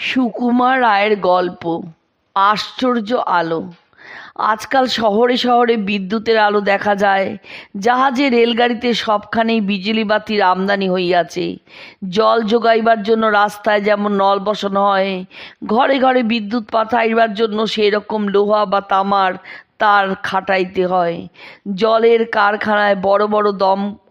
সুকুমার রায়ের গল্প, আশ্চর্য আলো। আজকাল শহরে শহরে বিদ্যুতের আলো দেখা যায়, জাহাজে রেলগাড়িতে সবখানেই বিজুলি বাতির আমদানি হইয়াছে। জল যোগাইবার জন্য রাস্তায় যেমন নল বসানো হয়, ঘরে ঘরে বিদ্যুৎ পাঠাইবার জন্য সেই রকম লোহা বা তামার তার খাটাইতে হয়। জলের কারখানায় বড় বড়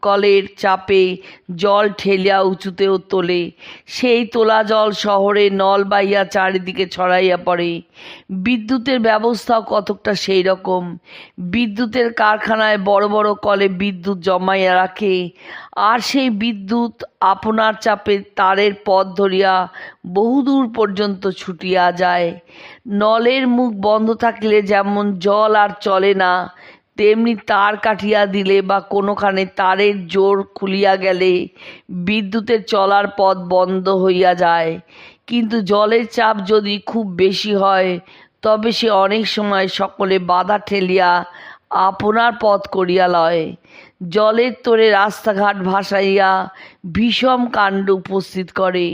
দমকলের চাপে জল ঠেলিয়া উঁচুতেও তোলে। সেই তোলা জল শহরে নল বাইয়া চারিদিকে ছড়াইয়া পড়ে। বিদ্যুতের ব্যবস্থাও কতকটা সেই রকম। বিদ্যুতের কারখানায় বড় বড় কলে বিদ্যুৎ জমাইয়া রাখে। আর সেই বিদ্যুৎ আপনার চাপে তারের পথ ধরিয়া বহুদূর পর্যন্ত ছুটিয়া যায়। নলের মুখ বন্ধ থাকলে যেমন জল আর চলে না তেমনি তার কাটিয়া দিলে বা কোনোখানে তারের জোর খুলিয়া গেলে বিদ্যুতের চলার পথ বন্ধ হইয়া যায়। কিন্তু জলের চাপ যদি খুব বেশি হয়, তবে সে অনেক সময় সকলে বাধা ঠেলিয়া আপনার পথ করিয়া লয়। জলের তোরে রাস্তাঘাট ভাসাইয়া বিষম কাণ্ড উপস্থিত করে।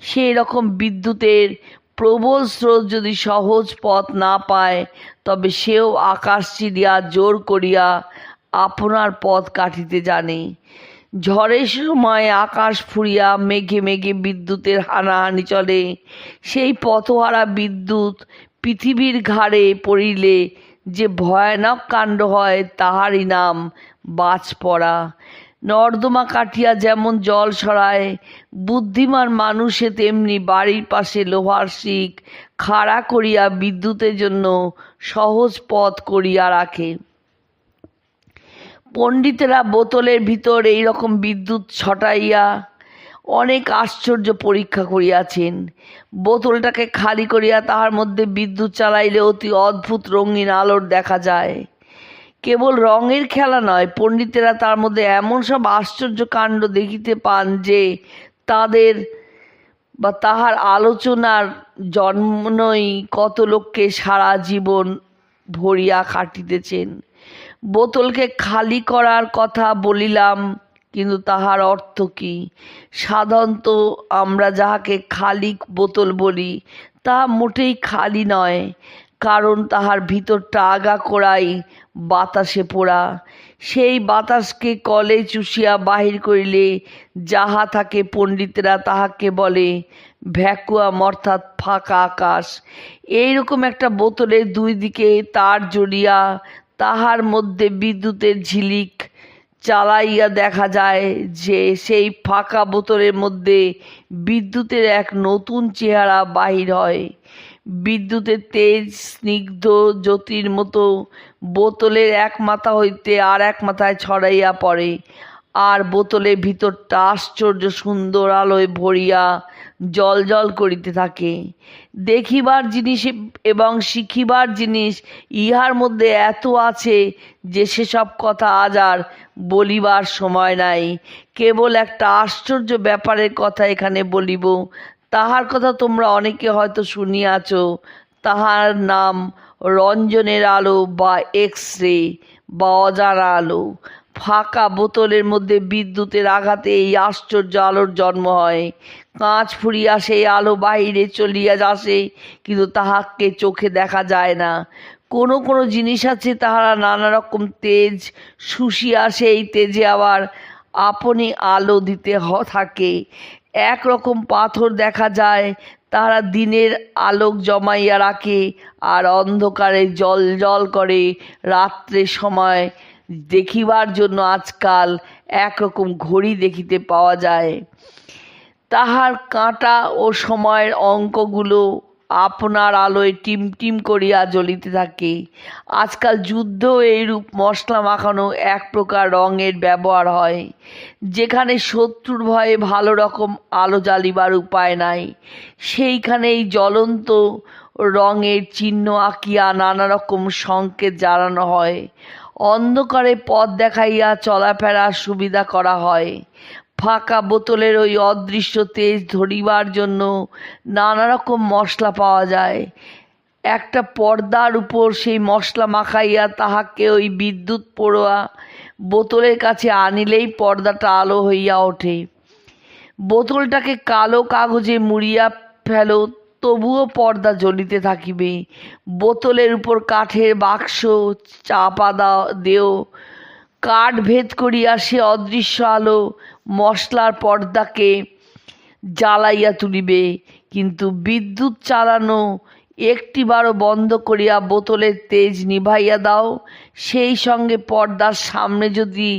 সেই রকম বিদ্যুতের প্রবল স্রোত যদি সহজ পথ না পায়, তবে সেও আকাশ চিরিয়া জোর করিয়া আপনার পথ কাটিতে জানে। ঝড়ের সময় আকাশ ফুরিয়া মেঘে মেঘে বিদ্যুতের হানাহানি চলে। সেই পথহারা বিদ্যুৎ পৃথিবীর ঘাড়ে পড়িলে যে ভয়ানক কাণ্ড হয়, তাহারই নাম বাজ পড়া নর্দমা কাটিয়া যেমন জল সরায় বুদ্ধিমান মানুষে তেমনি বাড়ির পাশে লোহার শিক খাড়া করিয়া বিদ্যুতের জন্য সহজ পথ করিয়া রাখে। পণ্ডিতেরা বোতলের ভিতর এই রকম বিদ্যুৎ ছটাইয়া অনেক আশ্চর্য পরীক্ষা করিয়াছেন। বোতলটাকে খালি করিয়া তাহার মধ্যে বিদ্যুৎ চালাইলে অতি অদ্ভুত রঙিন আলোর দেখা যায়। কেবল রঙের খেলা নয়, পণ্ডিতেরা তার মধ্যে এমন সব আশ্চর্য কাণ্ড দেখিতে পান যে তাদের বা তাহার আলোচনার জন্মই কত লোককে সারা জীবন ভরিয়া খাটিতেছেন। বোতলকে খালি করার কথা বলিলাম, কিন্তু তাহার অর্থ কি? সাধারণত আমরা যাহাকে খালি বোতল বলি, তা মোটেই খালি নয়। কারণ তাহার ভিতরটা আগা করাই বাতাসে পোড়া। সেই বাতাসকে কলে চুষিয়া বাহির করিলে যাহা থাকে পণ্ডিতেরা তাহাকে বলে, ভ্যাকুয়াম অর্থাৎ ফাঁকা আকাশ। এইরকম একটা বোতলের দুই দিকে তার জড়িয়া তাহার মধ্যে বিদ্যুতের ঝিলিক চালাইয়া দেখা যায় যে সেই ফাঁকা বোতলের মধ্যে বিদ্যুতের এক নতুন চেহারা বাহির হয়। বিদ্যুতের তেজ স্নিগ্ধ জ্যোতির মতো বোতলের এক মাথা হইতে আর এক মাথায় ছড়াইয়া পড়ে, আর বোতলের ভিতরটা আশ্চর্য সুন্দর আলোয় ভরিয়া জল জল করিতে থাকে। দেখিবার জিনিস এবং শিখিবার জিনিস ইহার মধ্যে এত আছে যে সেসব কথা আজ আর বলিবার সময় নাই। কেবল একটা আশ্চর্য ব্যাপারের কথা এখানে বলিব তাহার কথা তোমরা অনেকে হয়তো শুনিয়াছ। তাহার নাম রঞ্জনের আলো বা এক্স রে বা অজানা আলো। ফাঁকা বোতলের মধ্যে বিদ্যুতের আঘাতে এই আশ্চর্য আলোর জন্ম হয়। কাঁচ ফুরিয়া সেই আলো বাহিরে চলিয়া আসে কিন্তু তাহাকে চোখে দেখা যায় না। কোনো কোনো জিনিস আছে, তাহারা নানা রকম তেজ শুষিয়া সেই তেজে আবার আপনি আলো দিতে থাকে। একরকম পাথর দেখা যায়। তারা দিনের আলোক জমাইয়া রাখে আর অন্ধকারে জল জল করে রাত্রের সময়। দেখিবার জন্য আজকাল একরকম ঘড়ি দেখিতে পাওয়া যায়। তাহার কাঁটা ও সময়ের অঙ্কগুলো আপনার আলোয় টিমটিম করিয়া জ্বলিতে থাকে। আজকাল যুদ্ধ এইরূপ মশলা মাখানো এক প্রকার রঙের ব্যবহার হয়, যেখানে শত্রুর ভয়ে ভালো রকম আলো জ্বালিবার উপায় নাই। সেইখানেই জ্বলন্ত রঙের চিহ্ন আঁকিয়া নানা রকম সংকেত জানানো হয়। অন্ধকারে পথ দেখাইয়া চলাফেরার সুবিধা করা হয়। ফাঁকা বোতলের ওই অদৃশ্য তেজ ধরিবার জন্য নানা রকম মশলা পাওয়া যায়। একটা পর্দার উপর সেই মশলা মাখাইয়া তাহাকে ওই বিদ্যুৎ পড়োয়া বোতলের কাছে আনিলেই পর্দাটা আলো হইয়া ওঠে। বোতলটাকে কালো কাগজে মুড়িয়া ফেলো, তবুও পর্দা জ্বলিতে থাকিবে। বোতলের উপর কাঠের বাক্স, চাপা দাও দেও, কাঠ ভেদ করিয়া সে অদৃশ্য আলো মশলার পর্দাকে জ্বালাইয়া তুলিবে। কিন্তু বিদ্যুৎ চালানো একটিবারও বন্ধ করিয়া বোতলের তেজ নিভাইয়া দাও। সেই সঙ্গে পর্দার সামনে যদি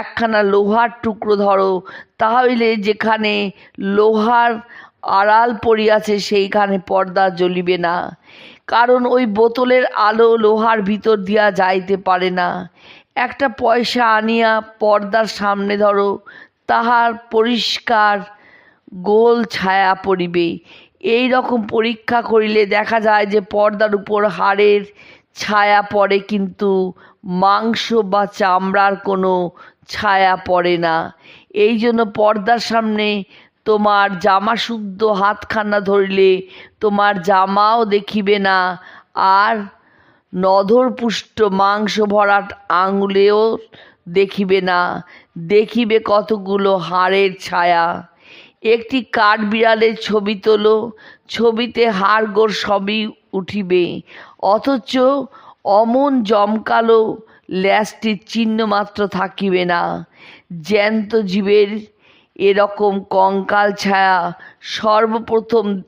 একখানা লোহার টুকরো ধরো তাহলে যেখানে লোহার আড়াল পড়িয়াছে, সেইখানে পর্দা জ্বলিবে না। কারণ ওই বোতলের আলো লোহার ভিতর দিয়া যাইতে পারে না। একটা পয়সা আনিয়া পর্দার সামনে ধরো তাহার পরিষ্কার গোল ছায়া পড়িবে। এই রকম পরীক্ষা করিলে দেখা যায় যে পর্দার উপর হাড়ের ছায়া পড়ে, কিন্তু মাংস বা চামড়ার কোনো ছায়া পড়ে না। এই জন্য পর্দার সামনে তোমার জামা শুদ্ধ হাতখানা ধরিলে তোমার জামাও দেখিবে না, আর নধরপুষ্ট মাংস ভরাট আঙুলেও দেখিবে না। দেখিবে কতগুলো হাড়ের ছায়া। একটি কাঠ বিড়ালের ছবি তোলো, ছবিতে হাড়গোড় সবই উঠিবে। অথচ অমন জমকালো ল্যাসটির চিহ্ন মাত্র থাকিবে না। জ্যান্ত জীবের এরকম কঙ্কাল ছায়া সর্বপ্রথম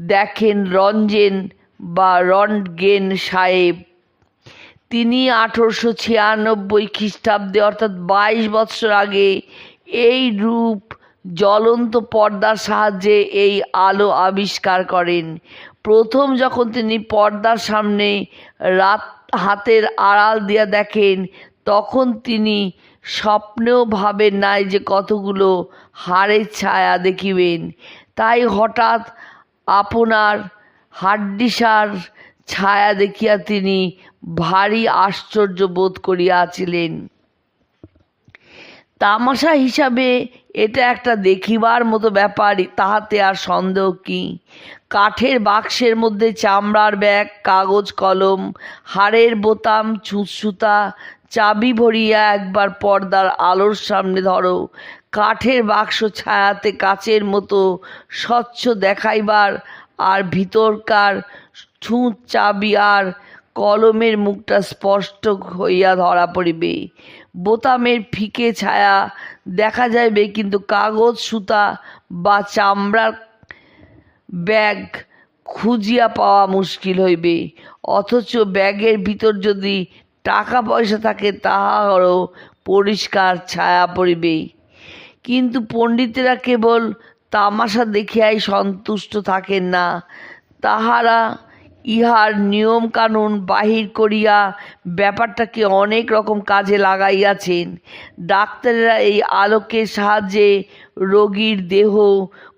দেখেন রঞ্জেন বা রন্টগেন সাহেব। তিনি আঠেরোশো ছিয়ানব্বই খ্রিস্টাব্দে, অর্থাৎ বাইশ বৎসর আগে, এই রূপ জ্বলন্ত পর্দার সাহায্যে এই আলো আবিষ্কার করেন। প্রথম যখন তিনি পর্দার সামনে রাত হাতের আড়াল দিয়া দেখেন, তখন তিনি স্বপ্নেও ভাবেন নাই যে কতগুলো হাড়ের ছায়া দেখিবেন। তাই হঠাৎ আপনার হাড্ডিসার ছায়া দেখিয়া তিনি ভারী আশ্চর্য বোধ করিয়াছিলেন। তামাশা হিসাবে এটা একটা দেখিবার মতো ব্যাপার, তাহাতে আর সন্দেহ কি? কাঠের বাক্সের মধ্যে চামড়ার ব্যাগ, কাগজ, কলম, হাড়ের বোতাম, ছুঁচসুতা, চাবি ভরিয়া একবার পর্দার আলোর সামনে ধরো, কাঠের বাক্স ছায়াতে কাচের মতো স্বচ্ছ দেখাইবার আর ভিতরকার ছুঁচ চাবি আর কলমের মুখটা স্পষ্ট হইয়া ধরা পড়িবে। বোতামের ফিকে ছায়া দেখা যাইবে, কিন্তু কাগজ, সুতা বা চামড়ার ব্যাগ খুঁজিয়া পাওয়া মুশকিল হইবে। অথচ ব্যাগের ভিতর যদি টাকা পয়সা থাকে, তাহারও পরিষ্কার ছায়া পড়িবে। কিন্তু পণ্ডিতেরা কেবল তামাশা দেখিয়াই সন্তুষ্ট থাকেন না। তাহারা ইহার নিয়মকানুন বাহির করিয়া ব্যাপারটাকে অনেক রকম কাজে লাগাইয়াছেন। ডাক্তারেরা এই আলোকের সাহায্যে রোগীর দেহ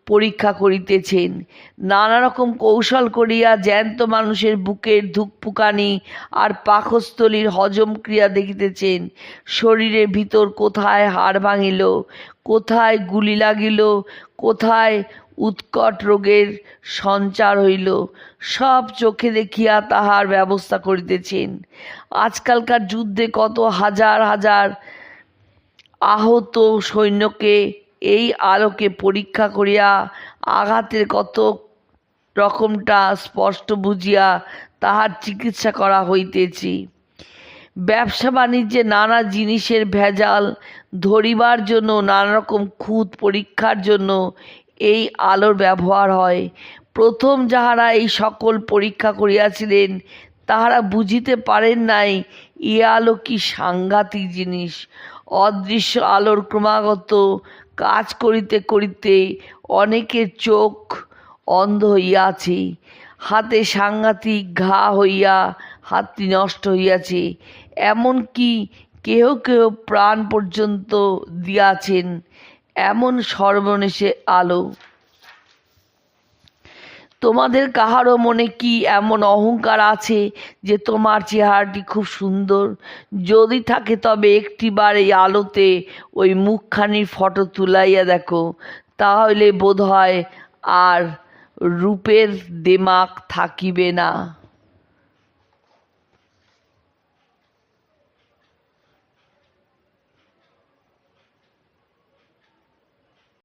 পরীক্ষা করিতেছেন। নানা রকম কৌশল করিয়া জ্যান্ত মানুষের বুকের ধুকপুকানি আর পাকস্থলীর হজম ক্রিয়া দেখিতেছেন। শরীরের ভিতর কোথায় হাড় ভাঙিল, কোথায় গুলি লাগিল, কোথায় উৎকট রোগের সঞ্চার হইল, সব চোখে দেখিয়া তাহার ব্যবস্থা করিতেছেন। আজকালকার যুদ্ধে কত হাজার হাজার আহত সৈন্যকে এই আলোকে পরীক্ষা করিয়া আঘাতের কত রকমটা স্পষ্ট বুঝিয়া তাহার চিকিৎসা করা হইতেছি। ব্যবসা বাণিজ্যে নানা জিনিসের ভেজাল ধরিবার জন্য নানা রকম খুঁত পরীক্ষার জন্য এই আলোর ব্যবহার হয়। প্রথম যাহারা এই সকল পরীক্ষা করিয়াছিলেন, তাহারা বুঝিতে পারেন নাই এ আলো কি সাংঘাতিক জিনিস। অদৃশ্য আলোর ক্রমাগত কাজ করিতে করিতে অনেকের চোখ অন্ধ হইয়াছে, হাতে সাংঘাতিক ঘা হইয়া হাতটি নষ্ট হইয়াছে, এমনকি কেহ কেহ প্রাণ পর্যন্ত দিয়াছেন, এমন সর্বনেশে আলো। তোমাদের কাহারও মনে কি এমন অহংকার আছে যে তোমার চেহারাটি খুব সুন্দর? যদি থাকে তবে একটিবার এই আলোতে ওই মুখখানির ফটো তুলাইয়া দেখো। তাহলে বোধ হয় আর রূপের দেমাক থাকিবে না।